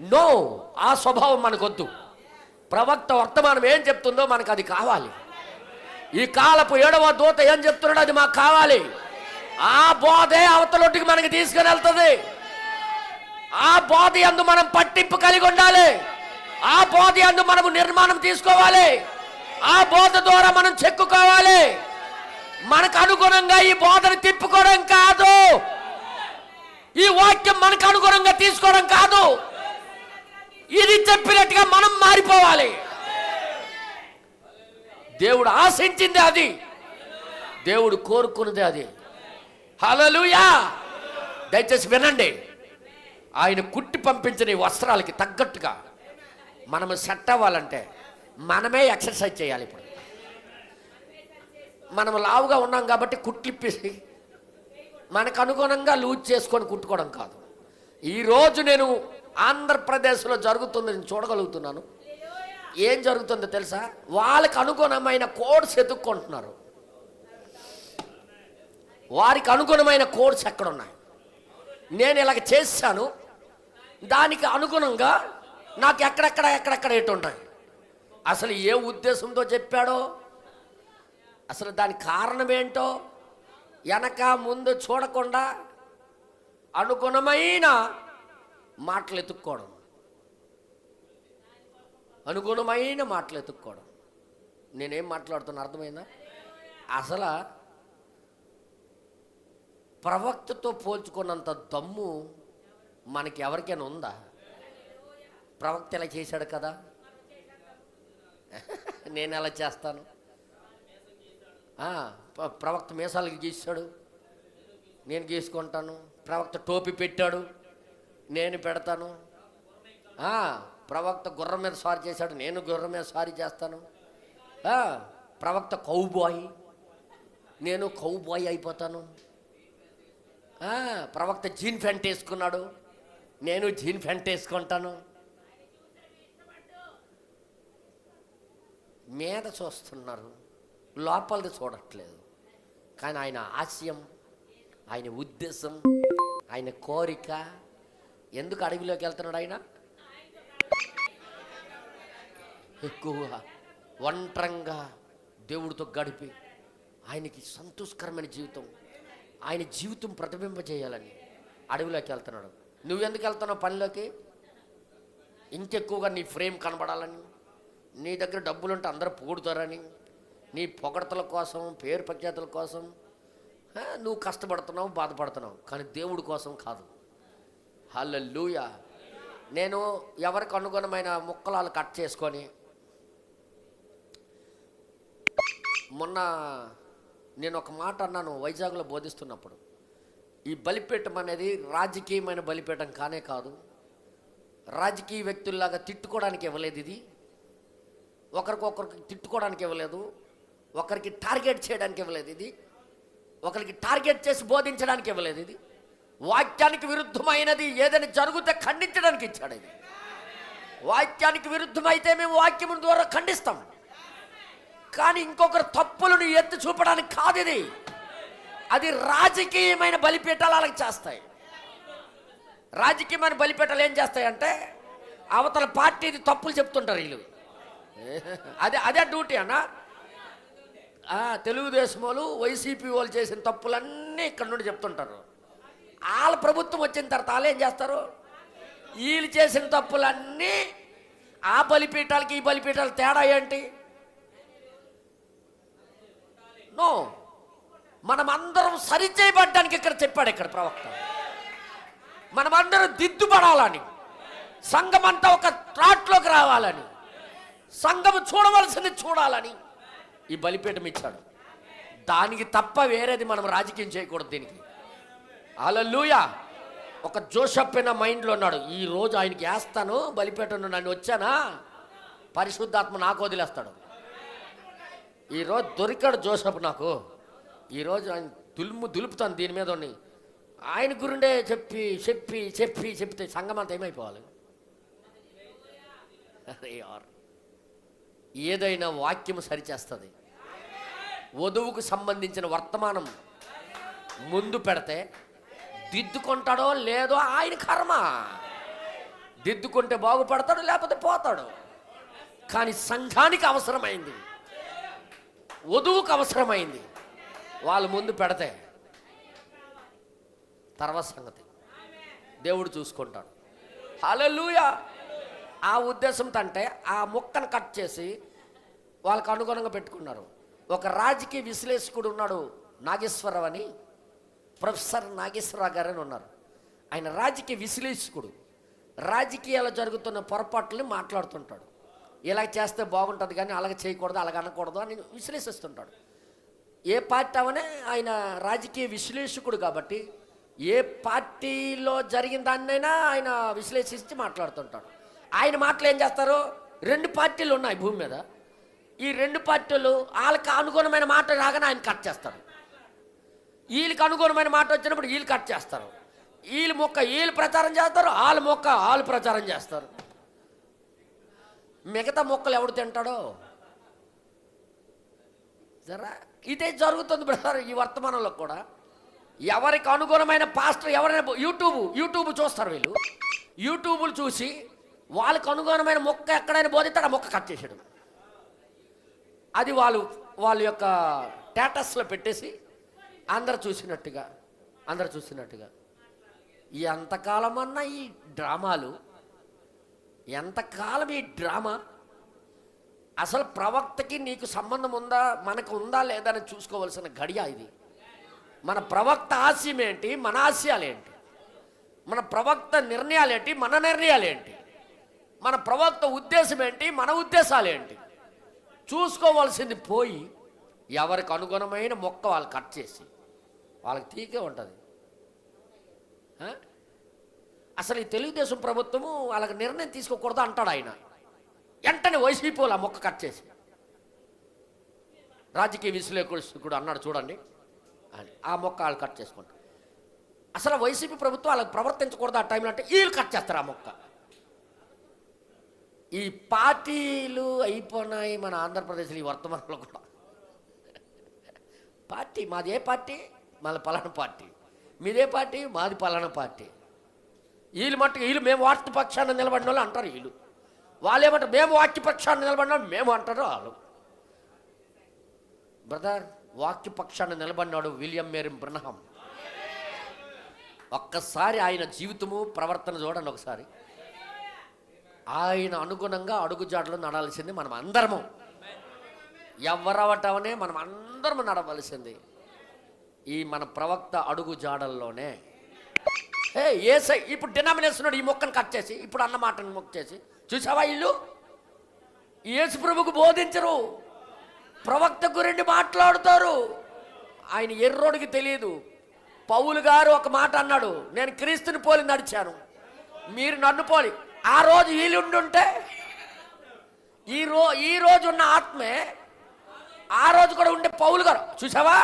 No ఆ స్వభావం మనకొద్దు. ప్రవక్త వర్తమానం ఏం చెప్తుందో మనకు అది కావాలి. ఈ కాలపు ఏడవ దూత ఏం చెప్తున్నాడో అది మాకు కావాలి. ఆ బోధే అవతలొట్టికి మనకి తీసుకుని వెళ్తుంది. ఆ బోధ అందు మనం పట్టింపు కలిగి ఉండాలి. ఆ బోధ అందు మనము నిర్మాణం తీసుకోవాలి. ఆ బోధ ద్వారా మనం చెక్కుకోవాలి. మనకు అనుగుణంగా ఈ బోధను తిప్పుకోవడం కాదు. ఈ వాక్యం మనకు అనుగుణంగా తీసుకోవడం కాదు. ఇది చెప్పినట్టుగా మనం మారిపోవాలి. దేవుడు ఆశించింది అది. దేవుడు కోరుకున్నది అది. హలలుయా దయచేసి వినండి. ఆయన కుట్టి పంపించిన వస్త్రాలకి తగ్గట్టుగా మనము సెట్ అవ్వాలంటే మనమే ఎక్సర్సైజ్ చేయాలి ఇప్పుడు. మనం లావుగా ఉన్నాం కాబట్టి కుట్లిప్పేసి మనకు అనుగుణంగా లూజ్ చేసుకొని కుట్టుకోవడం కాదు. ఈరోజు నేను ఆంధ్రప్రదేశ్లో జరుగుతుంది నేను చూడగలుగుతున్నాను. ఏం జరుగుతుందో తెలుసా? వాళ్ళకి అనుగుణమైన కోడ్స్ ఎదుక్కుంటున్నారు. వారికి అనుగుణమైన కోడ్స్ ఎక్కడ ఉన్నాయి నేను ఇలాగ చేశాను. దానికి అనుగుణంగా నాకు ఎక్కడెక్కడ ఎక్కడెక్కడ ఎటు ఉంటాయి? అసలు ఏ ఉద్దేశంతో చెప్పాడో? అసలు దాని కారణం ఏంటో? వెనక ముందు చూడకుండా అనుగుణమైన మాటలు ఎత్తుక్కోవడం అనుగుణమైన మాటలు ఎత్తుక్కోవడం నేనేం మాట్లాడుతున్నా అర్థమైందా? అసలు ప్రవక్తతో పోల్చుకున్నంత దమ్ము మనకి ఎవరికైనా ఉందా? ప్రవక్త ఇలా చేశాడు కదా. నేను ఎలా చేస్తాను? ప్ర- ప్రవక్త మీసాలకి గీసాడు నేను గీసుకుంటాను. ప్రవక్త టోపీ పెట్టాడు. నేను పెడతాను. ప్రవక్త గుర్రం మీద సారీ చేశాడు నేను గుర్రం మీద సారీ చేస్తాను. ప్రవక్త కౌబాయ్ నేను కౌబాయ్ అయిపోతాను. ప్రవక్త జీన్ ఫ్యాంట్ వేసుకున్నాడు నేను జీన్ ఫ్యాంట్ వేసుకుంటాను. మీద చూస్తున్నారు లోపలిది చూడట్లేదు. కానీ ఆయన ఆశయం ఆయన ఉద్దేశం ఆయన కోరిక ఎందుకు అడవిలోకి వెళ్తున్నాడు ఆయన? ఎక్కువగా ఒంటరంగా దేవుడితో గడిపి ఆయనకి సంతోషకరమైన జీవితం ఆయన జీవితం ప్రతిబింబజేయాలని అడవిలోకి వెళ్తున్నాడు. నువ్వెందుకు వెళ్తున్నావు పనిలోకి? ఇంకెక్కువగా నీ ఫ్రేమ్ కనబడాలని నీ దగ్గర డబ్బులుంటే అందరూ పొగుడుతారని నీ పొగడతల కోసం పేరు ప్రఖ్యాతుల కోసం నువ్వు కష్టపడుతున్నావు బాధపడుతున్నావు కానీ దేవుడి కోసం కాదు. హల్లెలూయా. నేను ఎవరికి అనుగుణమైన ముక్కలాలు కట్ చేసుకొని మొన్న నేను ఒక మాట అన్నాను వైజాగ్లో బోధిస్తున్నప్పుడు. ఈ బలిపీఠం అనేది రాజకీయమైన బలిపీఠం కానే కాదు. రాజకీయ వ్యక్తుల్లాగా తిట్టుకోవడానికి ఇవ్వలేదు ఇది. ఒకరికొకరికి తిట్టుకోవడానికి ఇవ్వలేదు. ఒకరికి టార్గెట్ చేయడానికి ఇవ్వలేదు ఇది. ఒకరికి టార్గెట్ చేసి బోధించడానికి ఇవ్వలేదు ఇది. వాక్యానికి విరుద్ధమైనది ఏదైనా జరుగుతే ఖండించడానికి ఇచ్చాడు ఇది. వాక్యానికి విరుద్ధమైతే మేము వాక్యం ద్వారా ఖండిస్తాం. కానీ ఇంకొకరు తప్పులను ఎత్తి చూపడానికి కాదు ఇది. అది రాజకీయమైన బలిపీఠాలు అలాగ చేస్తాయి. రాజకీయమైన బలిపీఠాలు ఏం చేస్తాయంటే అవతల పార్టీది తప్పులు చెప్తుంటారు వీళ్ళు. అదే అదే డ్యూటీ అన్న. తెలుగుదేశం వాళ్ళు వైసీపీ వాళ్ళు చేసిన తప్పులన్నీ ఇక్కడ నుండి చెప్తుంటారు. వాళ్ళ ప్రభుత్వం వచ్చిన తర్వాత వాళ్ళు ఏం చేస్తారు? వీళ్ళు చేసిన తప్పులన్నీ ఆ బలిపీఠాలకి ఈ బలిపీఠాలు తేడా ఏంటి? నో. మనమందరం సరిచేయబడ్డానికి ఇక్కడ చెప్పాడు ఇక్కడ ప్రవక్త. మనమందరం దిద్దుపడాలని. సంఘమంతా ఒక ట్రాట్లోకి రావాలని. సంఘం చూడవలసింది చూడాలని ఈ బలిపీఠం ఇచ్చాడు. దానికి తప్ప వేరేది మనం రాజకీయం చేయకూడదు దీనికి. అలలుయ ఒక జోషప్ అయిన మైండ్లో ఉన్నాడు ఈ రోజు ఆయనకి వేస్తాను బలిపీఠం నన్ను వచ్చానా? పరిశుద్ధాత్మ నాకు వదిలేస్తాడు. ఈరోజు దొరికాడు జోసఫ్ నాకు. ఈరోజు ఆయన దులుము దులుపుతాను దీని మీద ఉండి. ఆయన గురుండే చెప్పి చెప్పి చెప్పి చెప్తే సంఘం అంతా ఏమైపోవాలి? అరే ఏదైనా వాక్యం సరిచేస్తుంది. వధువుకు సంబంధించిన వర్తమానం ముందు పెడితే దిద్దుకుంటాడో లేదో ఆయన కర్మ. దిద్దుకుంటే బాగుపడతాడు లేకపోతే పోతాడు. కానీ సంఘానికి అవసరమైంది. వధువుకు అవసరమైంది. వాళ్ళు ముందు పెడితే తర్వాత సంగతి. దేవుడు చూసుకుంటాడు. హలలుయా ఆ ఉద్దేశంతో అంటే ఆ ముక్కను కట్ చేసి వాళ్ళకు అనుగుణంగా పెట్టుకున్నారు. ఒక రాజకీయ విశ్లేషకుడు ఉన్నాడు నాగేశ్వరరావు అని. ప్రొఫెసర్ నాగేశ్వరరావు గారు అని ఉన్నారు. ఆయన రాజకీయ విశ్లేషకుడు. రాజకీయాలు జరుగుతున్న పొరపాట్లని మాట్లాడుతుంటాడు. ఇలా చేస్తే బాగుంటుంది కానీ అలాగ చేయకూడదు అలాగ అనకూడదు అని విశ్లేషిస్తుంటాడు. ఏ పార్టీ అవనే ఆయన రాజకీయ విశ్లేషకుడు కాబట్టి ఏ పార్టీలో జరిగిన దాన్నైనా ఆయన విశ్లేషించి మాట్లాడుతుంటాడు. ఆయన మాటలు ఏం చేస్తారు? రెండు పార్టీలు ఉన్నాయి భూమి మీద. ఈ రెండు పార్టీలు వాళ్ళకి అనుగుణమైన మాట రాగానే ఆయన కట్ చేస్తాడు. వీళ్ళకి అనుగుణమైన మాట వచ్చినప్పుడు వీళ్ళు కట్ చేస్తారు. వీళ్ళు మొక్క వీళ్ళు ప్రచారం చేస్తారు వాళ్ళ మొక్క వాళ్ళు ప్రచారం చేస్తారు. మిగతా మొక్కలు ఎవడు తింటాడో? జరా ఇదే జరుగుతుంది బ్రదర్ ఈ వర్తమానంలో కూడా. ఎవరికి అనుగుణమైన పాస్టర్ ఎవరైనా యూట్యూబ్ యూట్యూబ్ చూస్తారు వీళ్ళు. యూట్యూబ్లు చూసి వాళ్ళకు అనుగుణమైన మొక్క ఎక్కడైనా బోధిస్తాడు ఆ మొక్క కట్ చేసాడు అది వాళ్ళు వాళ్ళ యొక్క స్టేటస్లో పెట్టేసి అందరు చూసినట్టుగా అందరు చూసినట్టుగా. ఎంతకాలం అన్నా ఈ డ్రామాలు ఎంతకాలం ఈ డ్రామా? అసలు ప్రవక్తకి నీకు సంబంధం ఉందా మనకు ఉందా లేదా అని చూసుకోవలసిన గడియ ఇది. మన ప్రవక్త ఆశయం ఏంటి మన ఆశయాలేంటి మన ప్రవక్త నిర్ణయాలేంటి మన నిర్ణయాలేంటి మన ప్రవక్త ఉద్దేశం ఏంటి మన ఉద్దేశాలేంటి చూసుకోవాల్సింది పోయి ఎవరికి అనుగుణమైన మొక్క వాళ్ళు కట్ చేసి వాళ్ళకి తీకే ఉంటుంది. అసలు ఈ తెలుగుదేశం ప్రభుత్వము వాళ్ళకి నిర్ణయం తీసుకోకూడదు అంటాడు ఆయన. వెంటనే వైసీపీ ఆ మొక్క కట్ చేసి. రాజకీయ విశ్లేషకుడు అన్నాడు చూడండి అని. ఆ మొక్క వాళ్ళు కట్ చేసుకుంటారు. అసలు వైసీపీ ప్రభుత్వం వాళ్ళకి ప్రవర్తించకూడదు ఆ టైంలో అంటే వీళ్ళు కట్ చేస్తారు ఆ మొక్క. ఈ పార్టీలు అయిపోయినాయి మన ఆంధ్రప్రదేశ్లో ఈ వర్తమానంలో కూడా. పార్టీ మాది ఏ పార్టీ? మళ్ళీ పలానా పార్టీ. మీదే పార్టీ మాది పలానా పార్టీ. వీళ్ళు మట్టుకు వీళ్ళు మేము వాటి పక్షాన్ని నిలబడిన వాళ్ళు అంటారు వీళ్ళు. వాళ్ళేమంటారు మేము వాక్యపక్షాన్ని నిలబడిన వాళ్ళు మేము అంటారు వాళ్ళు. బ్రదర్ వాక్యపక్షాన్ని నిలబడినాడు విలియం మేరీ బ్రహ్నం ఒక్కసారి ఆయన జీవితము ప్రవర్తన చూడండి ఒకసారి. ఆయన అనుగుణంగా అడుగుజాడలో నడాల్సింది మనం అందరము ఎవరవటమనే మనం అందరము నడవలసింది. ఈ మన ప్రవక్త అడుగు జాడల్లోనే. ఏ ఏసై ఇప్పుడు డినామినేషన్ ఈ మొక్కను కట్ చేసి ఇప్పుడు అన్న మాటను మొక్క చేసి. చూసావా ఇల్లు? యేసు ప్రభుకు బోధించరు. ప్రవక్త గురించి మాట్లాడుతారు. ఆయన ఎర్రోడికి తెలియదు. పౌలు గారు ఒక మాట అన్నాడు నేను క్రీస్తుని పోలి నడిచాను. మీరు నన్ను పోలి. ఆ రోజు వీలుండుంటే ఈ రో ఈ రోజు ఉన్న ఆత్మే ఆ రోజు కూడా ఉండే పౌలు గారు. చూసావా?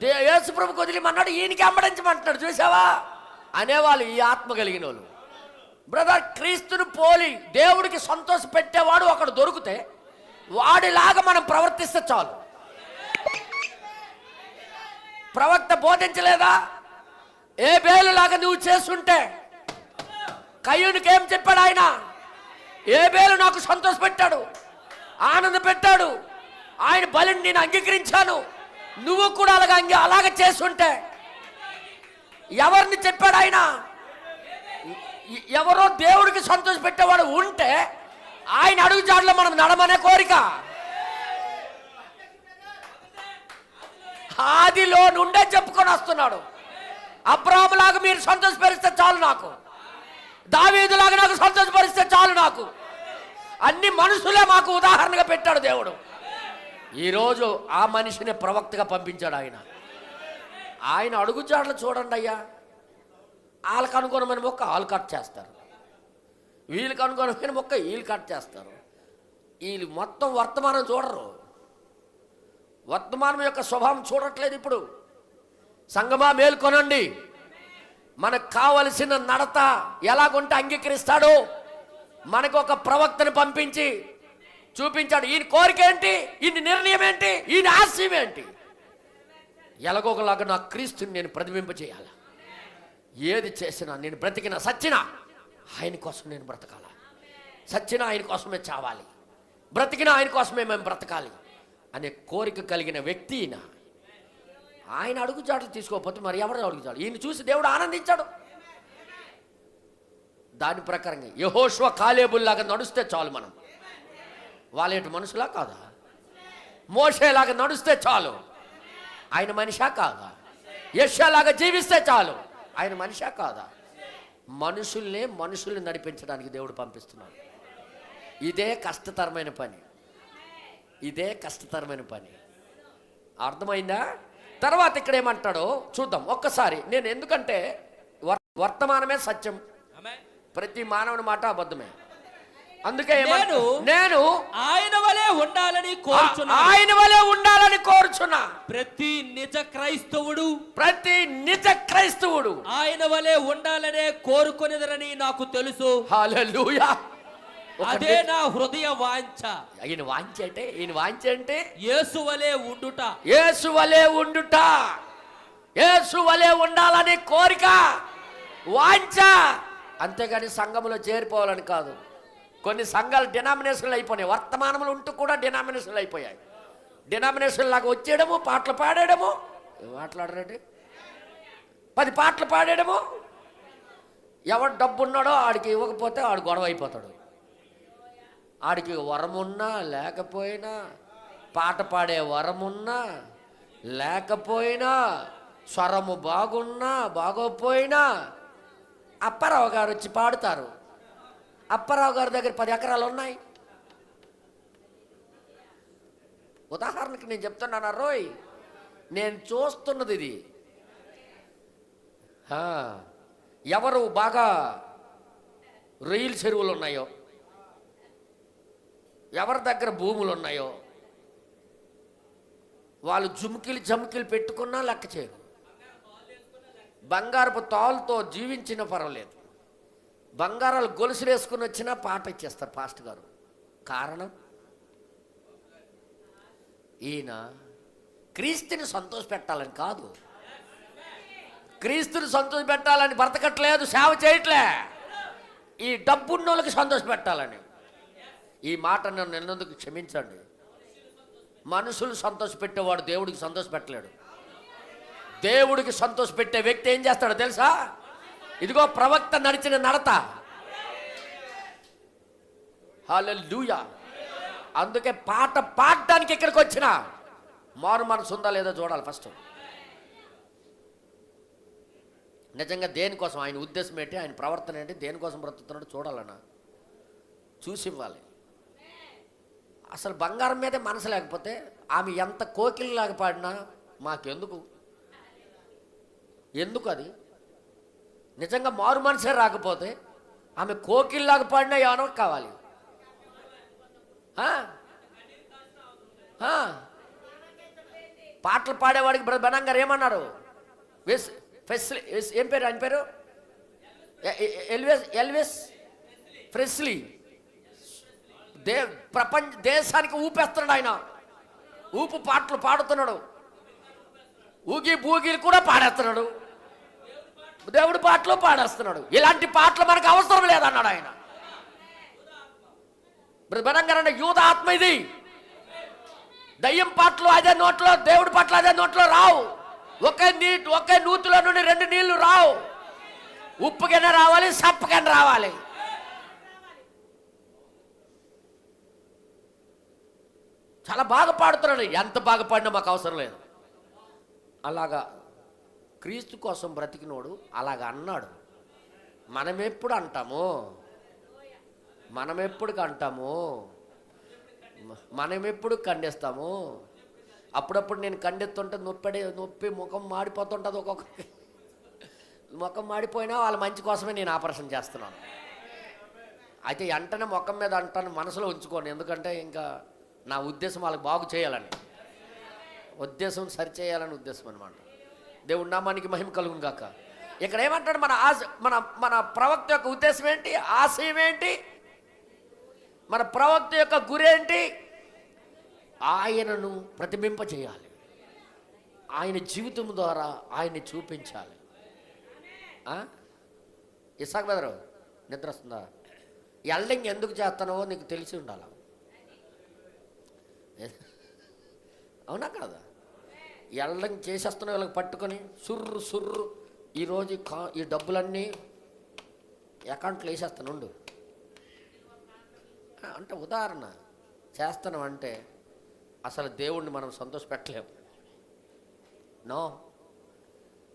దే యేసు వదిలిమన్నాడు ఈయనకి అమ్మడించమంటున్నాడు చూసావా? అనేవాళ్ళు ఈ ఆత్మ కలిగిన వాళ్ళు బ్రదర్ క్రీస్తుని పోలి దేవుడికి సంతోష పెట్టేవాడు ఒకడు దొరికితే వాడిలాగా మనం ప్రవర్తిస్తే చాలు. ప్రవక్త బోధించలేదా? ఏ బేలులాగా నువ్వు చేస్తుంటే కయ్యూనికి ఏం చెప్పాడు ఆయన? ఏ బేలు నాకు సంతోష పెట్టాడు ఆనంద పెట్టాడు ఆయన బలిని నేను అంగీకరించాను. నువ్వు కూడా అలాగ అంగీ అలాగ చేస్తుంటే ఎవరిని చెప్పాడు ఆయన? ఎవరో దేవుడికి సంతోష పెట్టేవాడు ఉంటే ఆయన అడుగు జాడలో మనం నడమనే కోరిక. ఆదిలో నుండే చెప్పుకొని వస్తున్నాడు. అబ్రాహ్లాగా మీరు సంతోషపరిస్తే చాలు నాకు. దావీదులాగా నాకు సంతోషపరిస్తే చాలు నాకు. అన్ని మనుషులే మాకు ఉదాహరణగా పెట్టాడు దేవుడు. ఈరోజు ఆ మనిషిని ప్రవక్తగా పంపించాడు ఆయన. ఆయన అడుగుజాడలు చూడండి అయ్యా. వాళ్ళకి అనుగుణమైన మొక్క వాళ్ళు కట్ చేస్తారు. వీళ్ళకి అనుగుణమైన మొక్క వీళ్ళు కట్ చేస్తారు. వీళ్ళు మొత్తం వర్తమానం చూడరు. వర్తమానం యొక్క స్వభావం చూడట్లేదు ఇప్పుడు. సంగమా మేల్కొనండి మనకు కావలసిన నడత ఎలాగుంటే అంగీకరిస్తాడు. మనకు ఒక ప్రవక్తని పంపించి చూపించాడు. ఈయన కోరిక ఏంటి? ఈయన నిర్ణయం ఏంటి? ఈయన ఆశయం ఏంటి? ఎలాగోకలాగా నా క్రీస్తుని నేను ప్రతిబింబ చేయాలి. ఏది చేసినా నేను బ్రతికిన సచ్చిన ఆయన కోసం నేను బ్రతకాల. సచ్చిన ఆయన కోసమే చావాలి. బ్రతికిన ఆయన కోసమే మేము బ్రతకాలి అనే కోరిక కలిగిన వ్యక్తి ఈయన. ఆయన చాటు తీసుకోకపోతే మరి ఎవరు అడుగుచాడు ఈయన చూసి దేవుడు ఆనందించాడు. దాని ప్రకారంగా యహోష్వ కాలేబుల్లాగా నడుస్తే చాలు మనం. వాళ్ళేటి మనుషులా కాదా? మోసేలాగా నడుస్తే చాలు. ఆయన మనిషా కాదా? యశాలాగా జీవిస్తే చాలు. ఆయన మనిషా కాదా? మనుషుల్నే మనుషుల్ని నడిపించడానికి దేవుడు పంపిస్తున్నాడు. ఇదే కష్టతరమైన పని. ఇదే కష్టతరమైన పని. అర్థమైందా? తర్వాత ఇక్కడ ఏమంటాడో చూద్దాం. ఒక్కసారి నేను ఎందుకంటే వర్- వర్తమానమే సత్యం. ప్రతి మానవుని మాట అబద్ధమే. అందుకే నేను- నేను ఆయన వలె ఉండాలని కోరుచున్నాను ఆయన వలె ఉండాలని కోరుచున్నా. ప్రతి నిజ క్రైస్తవుడు ప్రతి నిజ క్రైస్తవుడు ఆయన వలె ఉండాలనే కోరుకొనిదరని నాకు తెలుసు. హల్లెలూయా అదే ని- హృదయ వాంఛ. ఈయన వాంచి అంటే ఈయన వాంచి అంటే? యేసు వలె ఉండుట. యేసు వలె ఉండుట. యేసు వలె ఉండాలని కోరిక వాంఛ. అంతేగాని సంఘములో చేరిపోవాలని కాదు. కొన్ని సంఘాలు డినామినేషన్లు అయిపోయినాయి. వర్తమానములు ఉంటూ కూడా డినామినేషన్లు అయిపోయాయి. డినామినేషన్ లాగా వచ్చేయడము పాటలు పాడేయడము. మాట్లాడరండి పది పాటలు పాడేయడము. ఎవడు డబ్బు ఉన్నాడో ఆడికి ఇవ్వకపోతే ఆడు గొడవ అయిపోతాడు. ఆడికి వరమున్నా లేకపోయినా పాట పాడే వరమున్నా లేకపోయినా స్వరము బాగున్నా బాగోపోయినా అప్పారావు గారు వచ్చి పాడుతారు. అప్పారావు గారి దగ్గర పది ఎకరాలు ఉన్నాయి. ఉదాహరణకి నేను చెప్తున్నాను రోయ్ నేను చూస్తున్నది ఇది. ఎవరు బాగా రొయ్యల చెరువులు ఉన్నాయో ఎవరి దగ్గర భూములు ఉన్నాయో వాళ్ళు జుమ్కిలు జమ్కిలు పెట్టుకున్నా లెక్క చేయరు. బంగారపు తాళ్ళతో జీవించిన పర్వాలేదు. బంగారాలు గొలుసులు వేసుకుని వచ్చినా పాట ఇచ్చేస్తారు పాస్ట్ గారు. కారణం? ఈయన క్రీస్తుని సంతోష పెట్టాలని కాదు. క్రీస్తుని సంతోష పెట్టాలని బ్రతకట్లేదు సేవ చేయట్లే. ఈ డబ్బున్నోళ్ళకి సంతోష పెట్టాలని. ఈ మాట నన్ను నిన్నందుకు క్షమించండి. మనుషులు సంతోష పెట్టేవాడు దేవుడికి సంతోష పెట్టలేడు. దేవుడికి సంతోష పెట్టే వ్యక్తి ఏం చేస్తాడో తెలుసా? ఇదిగో ప్రవక్త నడిచిన నడత. హూయా అందుకే పాట పాడడానికి ఇక్కడికి వచ్చిన. మారు మనసు ఉందా లేదో చూడాలి ఫస్ట్. నిజంగా దేనికోసం? ఆయన ఉద్దేశం ఏంటి? ఆయన ప్రవర్తన ఏంటి? దేనికోసం బ్రతుకుతున్నాడు చూడాలన్నా. చూసి ఇవ్వాలి. అసలు బంగారం మీదే మనసు లేకపోతే ఆమె ఎంత కోకిలలాగా పాడినా మాకెందుకు? ఎందుకు అది? నిజంగా మారు మనసే రాకపోతే ఆమె కోకిల్లాగా పాడినా ఏమో కావాలి. పాటలు పాడేవాడికి బ్రదర్ బెనం గారు ఏమన్నారు? విస్ ఫెస్లీ ఏం పేరు ఆయన పేరు? Elvis a- ఫ్రెస్లీ. దే ప్రపంచ దేశానికి ఊపేస్తున్నాడు ఆయన. ఊపు పాటలు పాడుతున్నాడు. ఊగి బూగిలు కూడా పాడేస్తున్నాడు. దేవుడి పాటలు పాడేస్తున్నాడు. ఇలాంటి పాటలు మనకు అవసరం లేదన్నాడు ఆయన. బలంగారంటే యూత ఆత్మ ఇది. దయ్యం పాటలు అదే నోట్లో దేవుడి పాటలు అదే నోట్లో రావు. ఒకే నీ ఒకే నూతిలో నుండి రెండు నీళ్ళు రావు. ఉప్పుకైనా రావాలి సప్పకైనా రావాలి. చాలా బాగా పాడుతున్నాడు. ఎంత బాగా పాడినా మాకు అవసరం లేదు. అలాగా క్రీస్తు కోసం బ్రతికినోడు అలాగ అన్నాడు. మనమెప్పుడు అంటాము? మనమెప్పుడు అంటాము మనమెప్పుడు ఖండిస్తాము అప్పుడప్పుడు నేను ఖండిస్తుంటే నొప్పి నొప్పి ముఖం మాడిపోతుంటుంది ఒక్కొక్క ముఖం మాడిపోయినా వాళ్ళ మంచి కోసమే నేను ఆపరేషన్ చేస్తున్నాను. అయితే వెంటనే ముఖం మీద అంటాను మనసులో ఉంచుకోండి ఎందుకంటే ఇంకా నా ఉద్దేశం వాళ్ళకి బాగు చేయాలని. ఉద్దేశం సరిచేయాలని ఉద్దేశం అనమాట దేవుడి నామానికి మహిమ కలుగును గాక. ఇక్కడ ఏమంటాడు మన ఆశ మన మన ప్రవక్త యొక్క ఉద్దేశం ఏంటి? ఆశయం ఏంటి? మన ప్రవక్త యొక్క గురేంటి ఆయనను ప్రతిబింప చేయాలి. ఆయన జీవితం ద్వారా ఆయన్ని చూపించాలి. ఇసాక్ బెదరు నిద్ర వస్తుందా? ఎల్డింగ్ ఎందుకు చేస్తానో నీకు తెలిసి ఉండాలి? అవునా కదా? ఎల్డింగ్ చేసేస్తున్నావు వీళ్ళకి పట్టుకొని. సుర్రు సుర్రు. ఈరోజు కా ఈ డబ్బులన్నీ అకౌంట్లో వేసేస్తాను ఉండు. అంటే ఉదాహరణ చేస్తున్నాం అంటే అసలు దేవుణ్ణి మనం సంతోషపెట్టలేం. నో.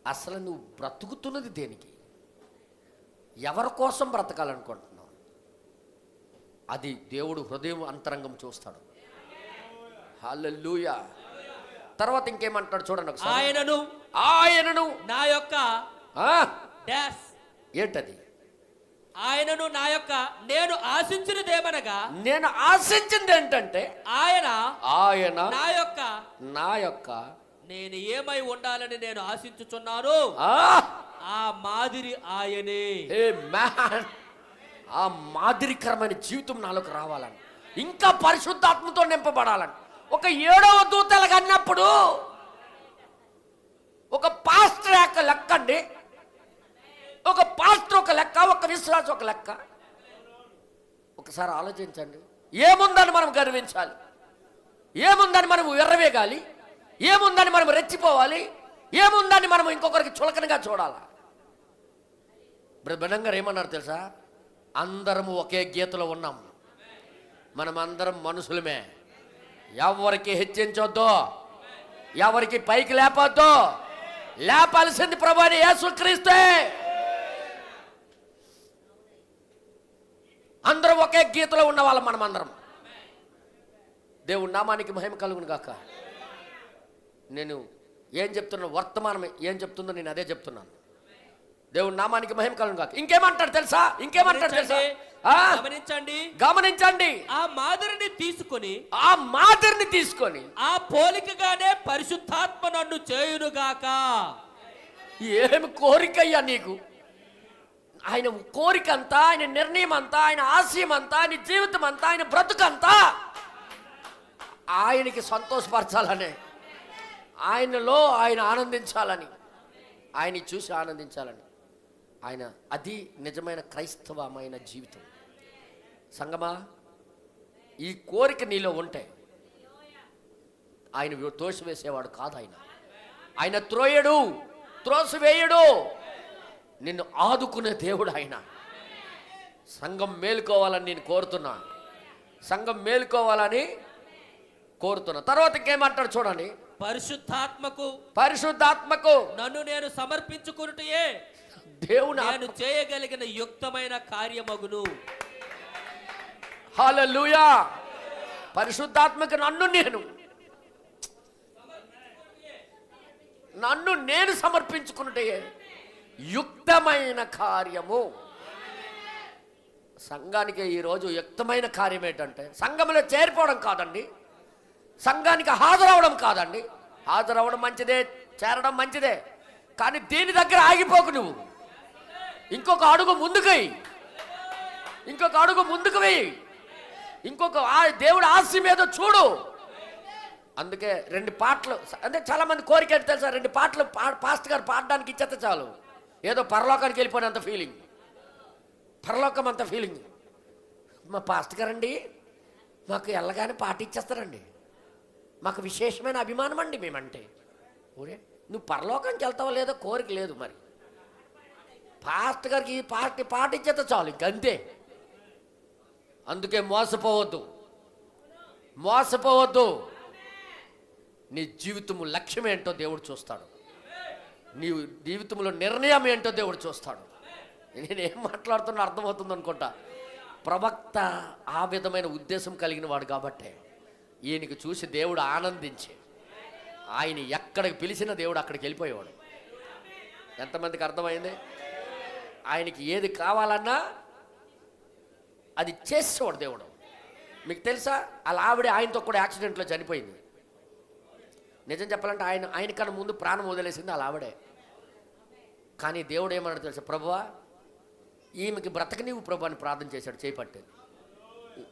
అసలు నువ్వు బ్రతుకుతున్నది దేనికి? ఎవరి కోసం బ్రతకాలనుకుంటున్నావు? అది దేవుడు హృదయం అంతరంగం చూస్తాడు. హల్లెలూయా. తర్వాత ఇంకేమంటాడు చూడండి ఒకసారి. ఆయనను. ఆయనను. నా యొక్క డాష్. ఏంటది? ఆయనను నా యొక్క నేను ఆశించినదేమనగా నేను ఆశించింది ఏంటంటే ఆయన ఆయన నా యొక్క నా యొక్క నేను ఏమై ఉండాలని నేను ఆశించుచున్నాను. ఆ? ఆ మాదిరి ఆయనే. A man! ఆ మాదిరికరమైన జీవితం నాలోకి రావాలని ఇంకా పరిశుద్ధాత్మతో నింపబడాలని ఒక ఏడవ దూతలకు అన్నప్పుడు ఒక పాస్టర్ యొక్క లెక్క అండి. ఒక పాస్టర్ ఒక లెక్క ఒక విశ్వాసం ఒక లెక్క. ఒకసారి ఆలోచించండి. ఏముందని మనం గర్వించాలి? ఏముందని మనం ఎర్రవేగాలి? ఏముందని మనం రెచ్చిపోవాలి? ఏముందని మనం ఇంకొకరికి చులకనగా చూడాలా? ఇప్పుడు గారు ఏమన్నారు తెలుసా? అందరము ఒకే గీతలో ఉన్నాం. మనం అందరం మనుషులమే. ఎవరికి హెచ్చించొద్దు? ఎవరికి పైకి లేపొద్దు? లేపాల్సింది ప్రభు అని యేసుక్రీస్తే. అందరం ఒకే గీతలో ఉన్న వాళ్ళం మనం అందరం దేవుడి నామానికి మహిమ కలుగును గాక. నేను ఏం చెప్తున్నాను వర్తమానం ఏం చెప్తుందో నేను అదే చెప్తున్నాను. దేవుడి నామానికి మహిమ కలుగును గాక. ఇంకేమంటాడు తెలుసా? ఇంకేమంటాడు తెలుసా? గమనించండి. గమనించండి. ఆ మాదిరిని తీసుకొని ఆ మాదిరిని తీసుకొని ఆ పోలికగానే పరిశుద్ధాత్మ నన్ను చేయునుగాక. ఏమి కోరికయ్యా నీకు? ఆయన కోరిక అంతా ఆయన నిర్ణయం అంతా ఆయన ఆశయం అంతా ఆయన జీవితం అంతా ఆయన బ్రతుకంతా ఆయనకి సంతోషపరచాలని ఆయనలో ఆయన ఆనందించాలని ఆయన చూసి ఆనందించాలని. ఆయన అది నిజమైన క్రైస్తవమైన జీవితం. సంగమా? ఈ కోరిక నీలో ఉంటే ఆయన తోసివేసేవాడు కాదు ఆయన. ఆయన త్రోయడు త్రోసివేయడు. నిన్ను ఆదుకునే దేవుడు ఆయన. సంఘం మేలుకోవాలని నేను కోరుతున్నా. సంఘం మేలుకోవాలని కోరుతున్నా. తర్వాత ఇంకేమంటాడు చూడండి. పరిశుద్ధాత్మకు పరిశుద్ధాత్మకు నన్ను నేను సమర్పించుకున్నటయే దేవుని నేను చేయగలిగిన యుక్తమైన కార్యమగును. హాలూయా పరిశుద్ధాత్మక నన్ను నేను. నన్ను నేను సమర్పించుకున్నటే యుక్తమైన కార్యము. సంఘానికి ఈరోజు యుక్తమైన కార్యం ఏంటంటే సంఘంలో చేరిపోవడం కాదండి. సంఘానికి హాజరవడం కాదండి. హాజరవడం మంచిదే చేరడం మంచిదే. కానీ దీని దగ్గర ఆగిపోకు నువ్వు. ఇంకొక అడుగు ముందుకై ఇంకొక అడుగు ముందుకు వెయ్యి ఇంకొక దేవుడు ఆస్తి ఏదో చూడు. అందుకే రెండు పాటలు అంటే చాలా మంది కోరిక ఏంటి తెలుసా? రెండు పాటలు పాస్ట్ గారు పాడడానికి ఇచ్చేస్తే చాలు. ఏదో పరలోకానికి వెళ్ళిపోయినంత ఫీలింగ్ పరలోకం అంత ఫీలింగ్ మా పాస్ట్ గారండి మాకు ఎల్లగానే పాట ఇచ్చేస్తారండి. మాకు విశేషమైన అభిమానం అండి మేమంటే. ఊరే నువ్వు పరలోకానికి వెళ్తావో లేదో కోరిక లేదు మరి. పాస్ట్ గారికి ఈ పాట పాట ఇచ్చేస్తే చాలు ఇంకంతే అందుకే మోసపోవద్దు. మోసపోవద్దు. నీ జీవితము లక్ష్యం ఏంటో దేవుడు చూస్తాడు. నీ జీవితంలో నిర్ణయం ఏంటో దేవుడు చూస్తాడు. నేనేం మాట్లాడుతున్నా అర్థమవుతుంది అనుకుంటా. ప్రవక్త ఆ విధమైన ఉద్దేశం కలిగిన వాడు కాబట్టే ఈయనకి చూసి దేవుడు ఆనందించి ఆయన ఎక్కడికి పిలిచిన దేవుడు అక్కడికి వెళ్ళిపోయేవాడు. ఎంతమందికి అర్థమైంది? ఆయనకి ఏది కావాలన్నా అది చేసేవాడు దేవుడు. మీకు తెలుసా? అలా ఆవిడ ఆయనతో కూడా యాక్సిడెంట్లో చనిపోయింది. నిజం చెప్పాలంటే ఆయన ఆయన కన్నా ముందు ప్రాణం వదిలేసింది అలా ఆవిడే. కానీ దేవుడు ఏమన్నాడు తెలుసా? ప్రభువా ఈమెకి బ్రతక నీవు ప్రభు అని ప్రార్థన చేశాడు చేపట్టేది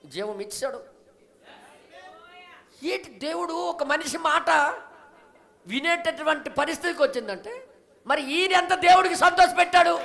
జీవం ఇచ్చాడు. ఏంటి దేవుడు ఒక మనిషి మాట వినేటటువంటి పరిస్థితికి వచ్చిందంటే మరి ఈయన ఎంత దేవుడికి సంతోష పెట్టాడు